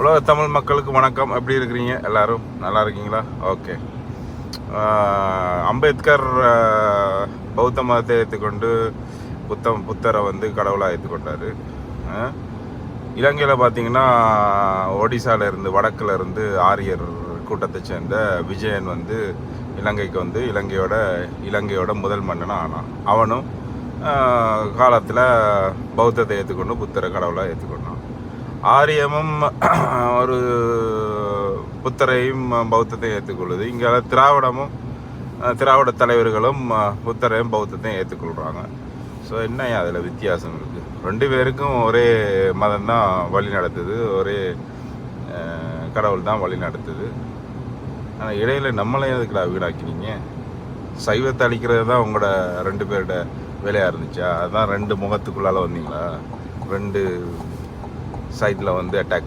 உலக தமிழ் மக்களுக்கு வணக்கம். எப்படி இருக்கிறீங்க? எல்லாரும் நல்லா இருக்கீங்களா? ஓகே. அம்பேத்கர் பௌத்த மதத்தை ஏற்றுக்கொண்டு புத்தம் புத்தரை வந்து கடவுளாக ஏற்றுக்கொண்டார். இலங்கையில் பார்த்தீங்கன்னா ஒடிசாவில் இருந்து வடக்கில் இருந்து ஆரியர் கூட்டத்தை சேர்ந்த விஜயன் வந்து இலங்கைக்கு வந்து இலங்கையோட இலங்கையோட முதல் மன்னனாக ஆனான். அவனும் காலத்தில் பௌத்தத்தை ஏற்றுக்கொண்டு புத்தரை கடவுளாக ஏற்றுக்கொண்டான். ஆரியமும் ஒரு புத்தரையும் பௌத்தத்தையும் ஏற்றுக்கொள்ளுது இங்கே திராவிடமும் திராவிட தலைவர்களும் புத்தரையும் பௌத்தத்தையும் ஏற்றுக்கொள்கிறாங்க ஸோ என்ன அதில் வித்தியாசம் இருக்குது ரெண்டு பேருக்கும் ஒரே மதம் தான் வழி நடத்துது. ஒரே கடவுள் தான் வழி நடத்துது. ஆனால் இடையில நம்மளே எதுக்குடா வீடாக்கினீங்க சைவத்தை அழிக்கிறது தான் உங்களோட ரெண்டு பேரோட வேலையாக இருந்துச்சா? அதுதான் ரெண்டு முகத்துக்குள்ளால வந்தீங்களா? ரெண்டு சைடில் வந்து அட்டாக்